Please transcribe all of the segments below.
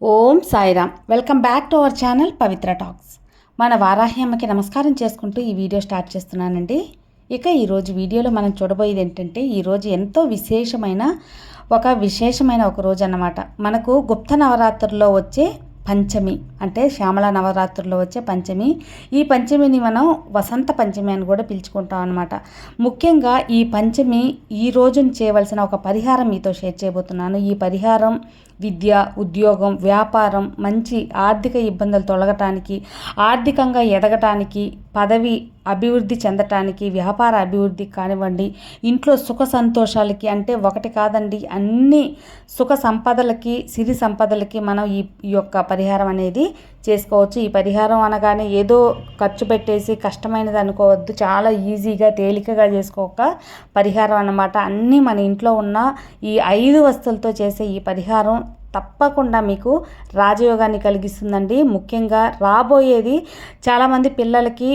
Om Sairam. Welcome back to our channel Pavitra talks. మన వారాహ్యమ్మకి నమస్కారం చేసుకుంటూ ఈ వీడియో స్టార్ట్ చేస్తున్నానండి. ఇక ఈరోజు వీడియోలో మనం చూడబోయేది ఏంటంటే ఈరోజు ఎంతో విశేషమైన ఒక విశేషమైన ఒక రోజు అన్నమాట. మనకు గుప్త నవరాత్రుల్లో వచ్చే పంచమి అంటే శ్యామల నవరాత్రుల్లో వచ్చే పంచమి. ఈ పంచమిని మనం వసంత పంచమి అని కూడా పిలుచుకుంటాం అనమాట ముఖ్యంగా ఈ పంచమి ఈ రోజున చేయవలసిన ఒక పరిహారం మీతో షేర్ చేయబోతున్నాను. ఈ పరిహారం విద్య ఉద్యోగం వ్యాపారం మంచి ఆర్థిక ఇబ్బందులు తొలగటానికి ఆర్థికంగా ఎదగటానికి పదవి అభివృద్ధి చెందటానికి వ్యాపార అభివృద్ధి కానివ్వండి ఇంట్లో సుఖ సంతోషాలకి అంటే ఒకటి కాదండి అన్ని సుఖ సంపదలకి సిరి సంపదలకి మనం ఈ యొక్క పరిహారం అనేది చేసుకోవచ్చు. ఈ పరిహారం అనగానే ఏదో ఖర్చు పెట్టేసి కష్టమైనది అనుకోవద్దు చాలా ఈజీగా తేలికగా చేసుకోక పరిహారం అన్నమాట. అన్నీ మన ఇంట్లో ఉన్న ఈ ఐదు వస్తువులతో చేసే ఈ పరిహారం తప్పకుండా మీకు రాజయోగాన్ని కలిగిస్తుందండి. ముఖ్యంగా రాబోయేది చాలామంది పిల్లలకి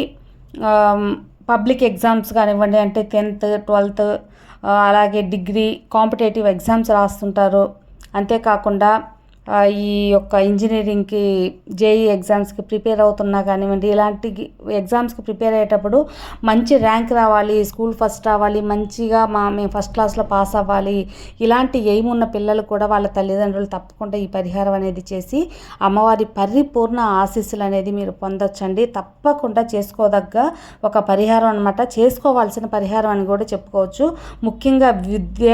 పబ్లిక్ ఎగ్జామ్స్ కానివ్వండి అంటే టెన్త్ ట్వెల్త్ అలాగే డిగ్రీ కాంపిటేటివ్ ఎగ్జామ్స్ రాస్తుంటారు. అంతేకాకుండా ఈ యొక్క ఇంజనీరింగ్కి జేఈ ఎగ్జామ్స్కి ప్రిపేర్ అవుతున్నా కానివ్వండి ఇలాంటి ఎగ్జామ్స్కి ప్రిపేర్ అయ్యేటప్పుడు మంచి ర్యాంక్ రావాలి స్కూల్ ఫస్ట్ రావాలి మంచిగా మా మేము ఫస్ట్ క్లాస్లో పాస్ అవ్వాలి ఇలాంటి ఎయిమ్ ఉన్న పిల్లలు కూడా వాళ్ళ తల్లిదండ్రులు తప్పకుండా ఈ పరిహారం అనేది చేసి అమ్మవారి పరిపూర్ణ ఆశీస్సులు అనేది మీరు పొందొచ్చండి. తప్పకుండా చేసుకోదగ్గ ఒక పరిహారం అనమాట చేసుకోవాల్సిన పరిహారం అని కూడా చెప్పుకోవచ్చు. ముఖ్యంగా విద్య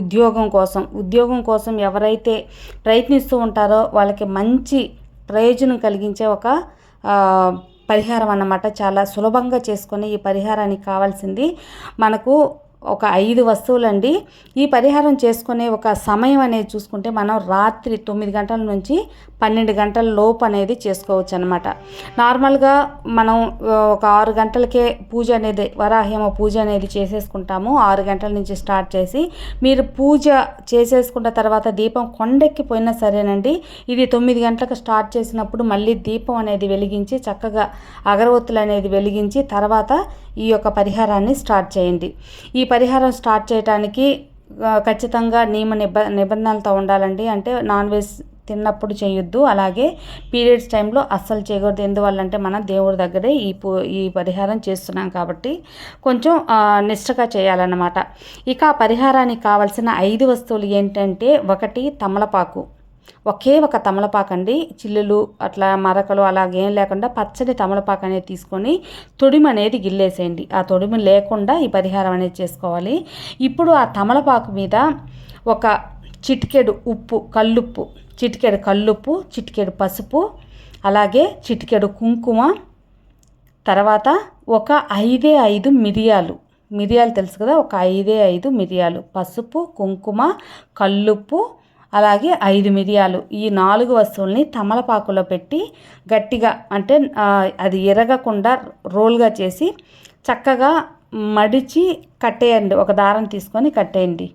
ఉద్యోగం కోసం ఉద్యోగం కోసం ఎవరైతే ప్రయత్నిస్తూ చేస్తూ ఉంటారో వాళ్ళకి మంచి ప్రయోజనం కలిగించే ఒక పరిహారం అన్నమాట. చాలా సులభంగా చేసుకొని ఈ పరిహారానికి కావాల్సింది. మనకు ఒక ఐదు వస్తువులండి. ఈ పరిహారం చేసుకునే ఒక సమయం అనేది చూసుకుంటే మనం రాత్రి తొమ్మిది గంటల నుంచి పన్నెండు గంటల లోపు అనేది చేసుకోవచ్చు అనమాట నార్మల్గా మనం ఒక ఆరు గంటలకే పూజ అనేది వరాహ్యమ పూజ అనేది చేసేసుకుంటాము. ఆరు గంటల నుంచి స్టార్ట్ చేసి మీరు పూజ చేసేసుకున్న తర్వాత దీపం కొండెక్కిపోయినా సరేనండి. ఇది తొమ్మిది గంటలకు స్టార్ట్ చేసినప్పుడు మళ్ళీ దీపం అనేది వెలిగించి చక్కగా అగరవత్తులు అనేది వెలిగించి తర్వాత ఈ యొక్క పరిహారాన్ని స్టార్ట్ చేయండి. ఈ పరిహారం స్టార్ట్ చేయడానికి ఖచ్చితంగా నియమ నిబ నిబంధనలతో ఉండాలండి. అంటే నాన్ వెజ్ తిన్నప్పుడు చేయొద్దు. అలాగే పీరియడ్స్ టైంలో అస్సలు చేయకూడదు. ఎందువల్లంటే మనం దేవుడి దగ్గరే ఈ ఈ పరిహారం చేస్తున్నాం కాబట్టి కొంచెం నిష్టగా చేయాలన్నమాట. ఇక ఆ పరిహారానికి కావాల్సిన ఐదు వస్తువులు ఏంటంటే ఒకటి తమలపాకు. ఒకే ఒక తమలపాకు అండి చిల్లులు అట్లా మరకలు అలాగేం లేకుండా పచ్చడి తమలపాకు అనేది తీసుకొని తొడిమ అనేది గిల్లేసేయండి. ఆ తొడిమ లేకుండా ఈ పరిహారం అనేది చేసుకోవాలి. ఇప్పుడు ఆ తమలపాకు మీద ఒక చిటికెడు ఉప్పు కల్లుప్పు చిటికెడు కల్లుప్పు చిటికెడు పసుపు అలాగే చిటికెడు కుంకుమ తర్వాత ఒక ఐదే ఐదు మిరియాలు. మిరియాలు తెలుసు కదా? ఒక ఐదే ఐదు మిరియాలు. పసుపు కుంకుమ కల్లుప్పు అలాగే ఐదు మిరియాలు ఈ నాలుగు వస్తువుల్ని తమలపాకులో పెట్టి గట్టిగా అంటే అది ఎరగకుండా రోల్గా చేసి చక్కగా మడిచి కట్టేయండి. ఒక దారం తీసుకొని కట్టేయండి.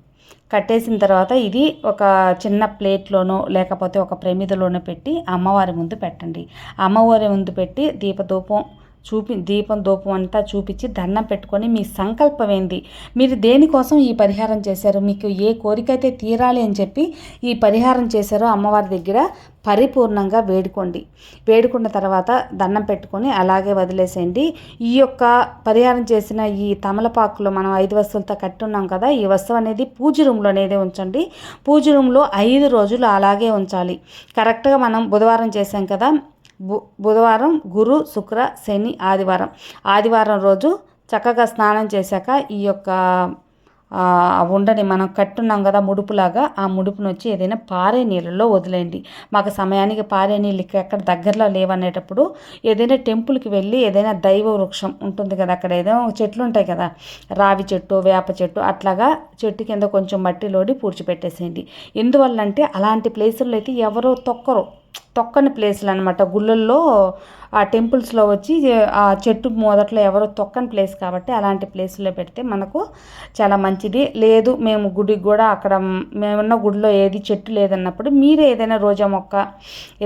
కట్టేసిన తర్వాత ఇది ఒక చిన్న ప్లేట్లోనో లేకపోతే ఒక ప్రమిదలోనో పెట్టి అమ్మవారి ముందు పెట్టండి. అమ్మవారి ముందు పెట్టి దీపధూపం చూపి దీపం దూపం అంతా చూపించి దండం పెట్టుకొని మీ సంకల్పం ఏంది? మీరు దేనికోసం ఈ పరిహారం చేశారు? మీకు ఏ కోరిక అయితే తీరాలి అని చెప్పి ఈ పరిహారం చేశారో అమ్మవారి దగ్గర పరిపూర్ణంగా వేడుకోండి. వేడుకున్న తర్వాత దండం పెట్టుకొని అలాగే వదిలేసేయండి. ఈ యొక్క పరిహారం చేసిన ఈ తమలపాకులో మనం ఐదు వస్తువులతో కట్టున్నాం కదా ఈ వస్తువు అనేది పూజ రూమ్లో అనేది ఉంచండి. పూజ రూమ్లో ఐదు రోజులు అలాగే ఉంచాలి. కరెక్ట్గా మనం బుధవారం చేసాం కదా బుధవారం గురు శుక్ర శని ఆదివారం. ఆదివారం రోజు చక్కగా స్నానం చేశాక ఈ యొక్క ఉండని మనం కట్టున్నాం కదా ముడుపులాగా ఆ ముడుపును వచ్చి ఏదైనా పారే నీళ్ళలో వదిలేయండి. మాకు సమయానికి పారే నీళ్ళు ఎక్కడ దగ్గరలో లేవనేటప్పుడు ఏదైనా టెంపుల్కి వెళ్ళి ఏదైనా దైవ వృక్షం ఉంటుంది కదా అక్కడ ఏదైనా చెట్లు ఉంటాయి కదా రావి చెట్టు వేప చెట్టు అట్లాగా చెట్టు కింద కొంచెం మట్టిలోడి పూడ్చిపెట్టేసేయండి. ఎందువల్లంటే అలాంటి ప్లేసుల్లో అయితే ఎవరో తొక్కరు. తొక్కని ప్లేస్లు అనమాట గుళ్ళల్లో ఆ టెంపుల్స్లో వచ్చి ఆ చెట్టు మొదట్లో ఎవరో తొక్కని ప్లేస్ కాబట్టి అలాంటి ప్లేస్లో పెడితే మనకు చాలా మంచిది. లేదు మేము గుడికి కూడా అక్కడ మేమున్న గుడిలో ఏది చెట్టు లేదన్నప్పుడు మీరే ఏదైనా రోజా మొక్క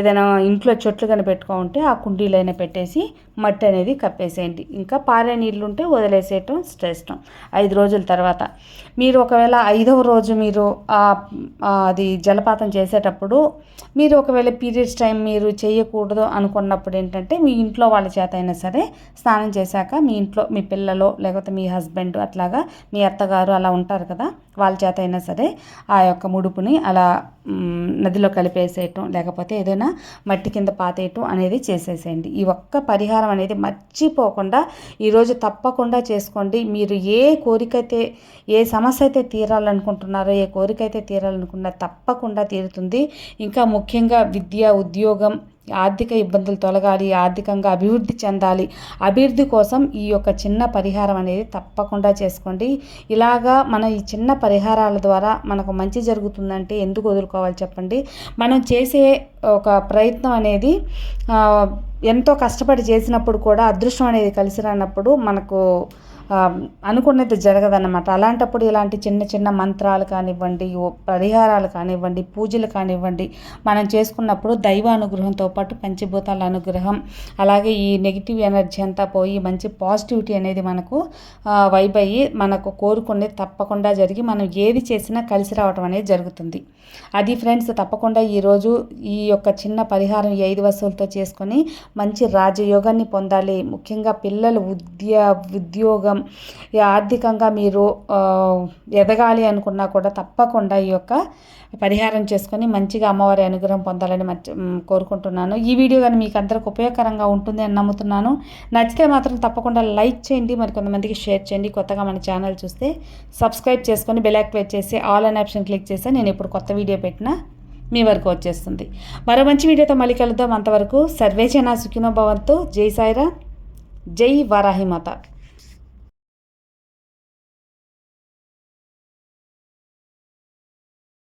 ఏదైనా ఇంట్లో చెట్లు కానీ పెట్టుకుంటే ఆ కుండీలైనా పెట్టేసి మట్టి అనేది కప్పేసేయండి. ఇంకా పారే నీళ్ళు ఉంటే వదిలేసేయటం శ్రేష్టం ఐదు రోజుల తర్వాత. మీరు ఒకవేళ ఐదవ రోజు మీరు అది జలపాతం చేసేటప్పుడు మీరు ఒకవేళ పీరియడ్స్ టైం మీరు చేయకూడదు అనుకున్నప్పుడు ఏంటంటే మీ ఇంట్లో వాళ్ళ చేత అయినా సరే స్నానం చేశాక మీ ఇంట్లో మీ పిల్లలు లేకపోతే మీ హస్బెండ్ అట్లాగా మీ అత్తగారు అలా ఉంటారు కదా వాళ్ళ చేత అయినా సరే ఆ యొక్క ముడుపుని అలా నదిలో కలిపేసేయటం లేకపోతే ఏదైనా మట్టి కింద పాతేయటం అనేది చేసేసేయండి. ఈ ఒక్క పరిహారం అనేది మర్చిపోకుండా ఈరోజు తప్పకుండా చేసుకోండి. మీరు ఏ కోరిక అయితే ఏ సమస్య అయితే తీరాలనుకుంటున్నారో ఏ కోరిక అయితే తీరాలనుకున్నా తప్పకుండా తీరుతుంది. ఇంకా ముఖ్యంగా విద్య ఉద్యోగం ఆర్థిక ఇబ్బందులు తొలగాలి ఆర్థికంగా అభివృద్ధి చెందాలి. అభివృద్ధి కోసం ఈ యొక్క చిన్న పరిహారం అనేది తప్పకుండా చేసుకోండి. ఇలాగా మన ఈ చిన్న పరిహారాల ద్వారా మనకు మంచి జరుగుతుందంటే ఎందుకు వదులుకోవాలి చెప్పండి? మనం చేసే ఒక ప్రయత్నం అనేది ఎంతో కష్టపడి చేసినప్పుడు కూడా అదృష్టం అనేది కలిసి రానప్పుడు మనకు అనుకున్నది జరగదన్నమాట. అలాంటప్పుడు ఇలాంటి చిన్న చిన్న మంత్రాలు కానివ్వండి పరిహారాలు కానివ్వండి పూజలు కానివ్వండి మనం చేసుకున్నప్పుడు దైవ అనుగ్రహంతో పాటు పంచభూతాల అనుగ్రహం అలాగే ఈ నెగిటివ్ ఎనర్జీ అంతా పోయి మంచి పాజిటివిటీ అనేది మనకు వైబ్ అయ్యి మనకు కోరుకునేది తప్పకుండా జరిగి మనం ఏది చేసినా కలిసి రావడం అనేది జరుగుతుంది. అది ఫ్రెండ్స్ తప్పకుండా ఈరోజు ఈ యొక్క చిన్న పరిహారం ఈ ఐదు వస్తువులతో చేసుకొని మంచి రాజయోగాన్ని పొందాలి. ముఖ్యంగా పిల్లలు విద్య ఉద్యోగం ఆర్థికంగా మీరు ఎదగాలి అనుకున్నా కూడా తప్పకుండా ఈ యొక్క పరిహారం చేసుకొని మంచిగా అమ్మవారి అనుగ్రహం పొందాలని కోరుకుంటున్నాను. ఈ వీడియో కానీ మీకు అందరికి ఉపయోగకరంగా ఉంటుంది అని నమ్ముతున్నాను. నచ్చితే మాత్రం తప్పకుండా లైక్ చేయండి మరి కొంతమందికి షేర్ చేయండి. కొత్తగా మన ఛానల్ చూస్తే సబ్స్క్రైబ్ చేసుకొని బెల్ యాక్టివేట్ చేసి ఆల్ అనే ఆప్షన్ క్లిక్ చేస్తే నేను ఇప్పుడు కొత్త వీడియో పెట్టినా మీ వరకు వచ్చేస్తుంది. మరో మంచి వీడియోతో మళ్ళీ కలుద్దాం. అంతవరకు సర్వేచనా సుఖినోభవంతో జై సాయిరా జై వారాహిమాత